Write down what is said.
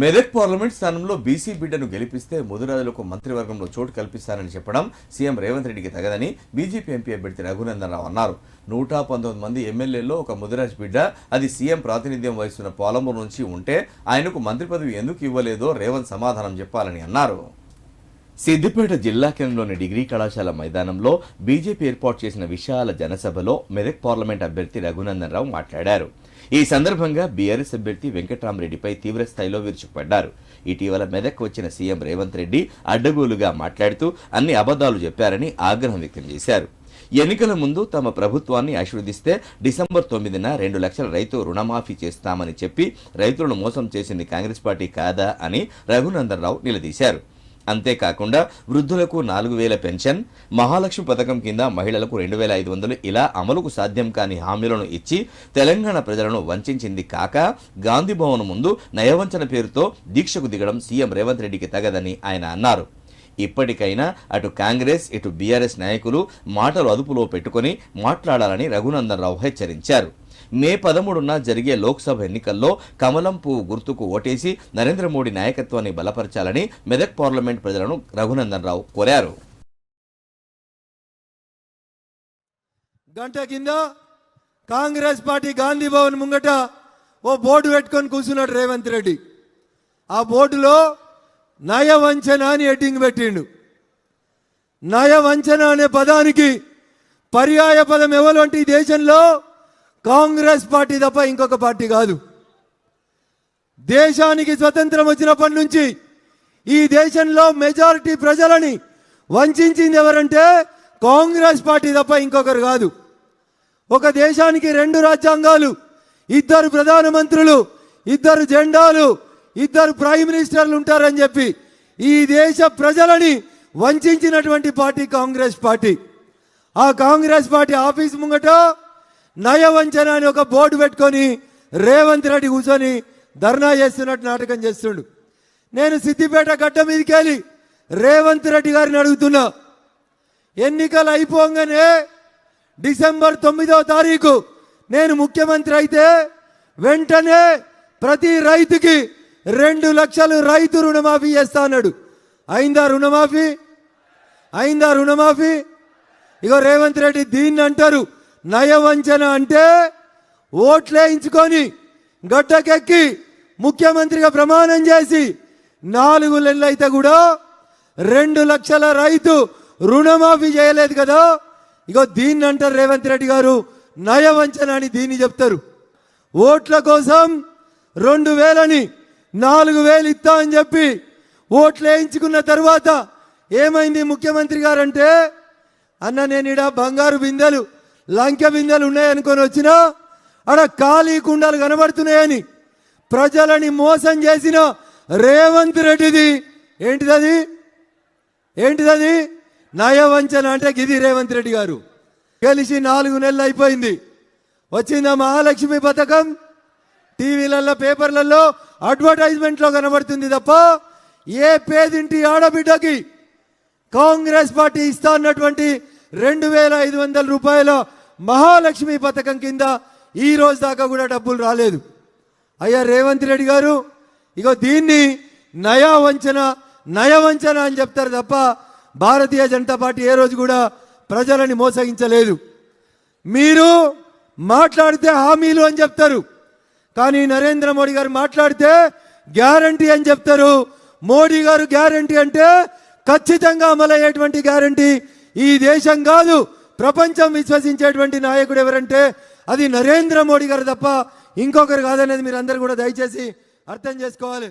Medak parliament స్థానంలో BC బిడ్డను గెలిపిస్తే ముదిరాజులకు మంత్రివర్గంలో చోటు కల్పిస్తానని చెప్పడం సీఎం రేవంత్ రెడ్డికి తగదని బీజేపీ ఎంపీ అభ్యర్థి రఘునందన్ రావు అన్నారు. నూట పంతొమ్మిది మంది ఎమ్మెల్యేల్లో ఒక ముదిరాజ్ బిడ్డ అది సీఎం ప్రాతినిధ్యం వహిస్తున్న పాలమూరు నుంచి ఉంటే ఆయనకు మంత్రి పదవి ఎందుకు ఇవ్వలేదో రేవంత్ సమాధానం చెప్పాలని అన్నారు. సిద్దిపేట జిల్లా కేంద్రంలోని డిగ్రీ కళాశాల మైదానంలో బీజేపీ ఏర్పాటు చేసిన విశాల జనసభలో మెదక్ పార్లమెంట్ అభ్యర్థి రఘునందన్ రావు మాట్లాడారు. ఈ సందర్భంగా బీఆర్ఎస్ అభ్యర్థి వెంకట్రామరెడ్డిపై తీవ్ర స్థాయిలో విరుచుకుపడ్డారు. ఇటీవల మెదక్ వచ్చిన సీఎం రేవంత్ రెడ్డి అడ్డగోలుగా మాట్లాడుతూ అన్ని అబద్ధాలు చెప్పారని ఆగ్రహం వ్యక్తం చేశారు. ఎన్నికల ముందు తమ ప్రభుత్వాన్ని ఆశీర్వదిస్తే డిసెంబర్ తొమ్మిదిన రెండు లక్షల రైతు రుణమాఫీ చేస్తామని చెప్పి రైతులను మోసం చేసింది కాంగ్రెస్ పార్టీ కాదా అని రఘునందన్ రావు నిలదీశారు. అంతేకాకుండా వృద్ధులకు నాలుగు వేల పెన్షన్ మహాలక్ష్మి పథకం కింద మహిళలకు రెండు వేల ఐదు వందలు ఇలా అమలుకు సాధ్యం కాని హామీలను ఇచ్చి తెలంగాణ ప్రజలను వంచింది కాక గాంధీ భవన్ ముందు నయవంచన పేరుతో దీక్షకు దిగడం సీఎం రేవంత్ రెడ్డికి తగదని ఆయన అన్నారు. ఇప్పటికైనా అటు కాంగ్రెస్ ఇటు బీఆర్ఎస్ నాయకులు మాటలు అదుపులో పెట్టుకొని మాట్లాడాలని రఘునందన్ రావు హెచ్చరించారు. మే పదమూడున జరిగే లోక్సభ ఎన్నికల్లో కమలం పువ్వు గుర్తుకు ఓటేసి నరేంద్ర మోడీ నాయకత్వాన్ని బలపరచాలని మెదక్ పార్లమెంట్ ప్రజలను రఘునందన్ రావు కోరారు. గంట కింద కాంగ్రెస్ పార్టీ గాంధీ భవన్ ముంగట ఓ బోర్డు పెట్టుకొని కూర్చున్నాడు రేవంత్ రెడ్డి. ఆ బోర్డులో నయ వంచన అని హెడ్డింగ్ పెట్టిండు. నయ వంచన అనే పదానికి పర్యాయ పదం ఎవరు అంటే ఈ దేశంలో కాంగ్రెస్ పార్టీ తప్ప ఇంకొక పార్టీ కాదు. దేశానికి స్వతంత్రం వచ్చినప్పటి నుంచి ఈ దేశంలో మెజారిటీ ప్రజలని వంచింది ఎవరంటే కాంగ్రెస్ పార్టీ తప్ప ఇంకొకరు కాదు. ఒక దేశానికి రెండు రాజ్యాంగాలు ఇద్దరు ప్రధానమంత్రులు ఇద్దరు జెండాలు ఇద్దరు ప్రైమ్ మినిస్టర్లు ఉంటారని చెప్పి ఈ దేశ ప్రజలని వంచినటువంటి పార్టీ కాంగ్రెస్ పార్టీ. ఆ కాంగ్రెస్ పార్టీ ఆఫీస్ ముంగట నయవంచన అని ఒక బోర్డు పెట్టుకొని రేవంత్ రెడ్డి కూర్చొని ధర్నా చేస్తున్నట్టు నాటకం చేస్తుండు. నేను సిద్దిపేట గడ్డ మీదకి వెళ్ళి రేవంత్ రెడ్డి గారిని అడుగుతున్నా. ఎన్నికలు అయిపోగానే డిసెంబర్ తొమ్మిదవ తారీఖు నేను ముఖ్యమంత్రి అయితే వెంటనే ప్రతి రైతుకి రెండు లక్షలు రైతు రుణమాఫీ చేస్తా అన్నాడు. అయిందా రుణమాఫీ? అయిందా రుణమాఫీ? ఇగో రేవంత్ రెడ్డి దీన్ని అంటారు. నయవంచన అంటే ఓట్లేయించుకొని గడ్డకెక్కి ముఖ్యమంత్రిగా ప్రమాణం చేసి నాలుగు నెలలైతే కూడా రెండు లక్షల రైతు రుణమాఫీ చేయలేదు కదా. ఇగో దీన్ని అంటారు రేవంత్ రెడ్డి గారు నయవంచన అని దీన్ని చెప్తారు. ఓట్ల కోసం రెండు వేలని నాలుగు వేలు ఇస్తా అని చెప్పి ఓట్లు వేయించుకున్న తర్వాత ఏమైంది ముఖ్యమంత్రి గారంటే అన్న నేను ఇడ బంగారు బిందెలు లంకె బిందెలు ఉన్నాయనుకొని వచ్చినా ఆడ ఖాళీ కుండలు కనబడుతున్నాయని ప్రజలని మోసం చేసిన రేవంత్ రెడ్డిది. ఏంటిదది? ఏంటిదది? నయవంచన అంటే గిది రేవంత్ రెడ్డి గారు. గెలిచి నాలుగు నెలలు అయిపోయింది. వచ్చిందా మహాలక్ష్మి పథకం? టీవీలలో పేపర్లలో అడ్వర్టైజ్మెంట్లో కనబడుతుంది తప్ప ఏ పేదింటి ఆడబిడ్డకి కాంగ్రెస్ పార్టీ ఇస్తా అన్నటువంటి రెండు వేల ఐదు వందల రూపాయల మహాలక్ష్మి పథకం కింద ఈ రోజు దాకా కూడా డబ్బులు రాలేదు. అయ్యా రేవంత్ రెడ్డి గారు ఇగో దీన్ని నయా వంచన నయ వంచన అని చెప్తారు తప్ప భారతీయ జనతా పార్టీ ఏ రోజు కూడా ప్రజలని మోసగించలేదు. మీరు మాట్లాడితే హామీలు అని చెప్తారు. కానీ నరేంద్ర మోడీ గారు మాట్లాడితే గ్యారంటీ అని చెప్తారు. మోడీ గారు గ్యారంటీ అంటే ఖచ్చితంగా అమలయ్యేటువంటి గ్యారంటీ ఈ దేశం కాదు. ప్రపంచం విశ్వసించేటువంటి నాయకుడు ఎవరంటే అది నరేంద్ర మోడీ గారు తప్ప ఇంకొకరు కాదనేది మీరు అందరు కూడా దయచేసి అర్థం చేసుకోవాలి.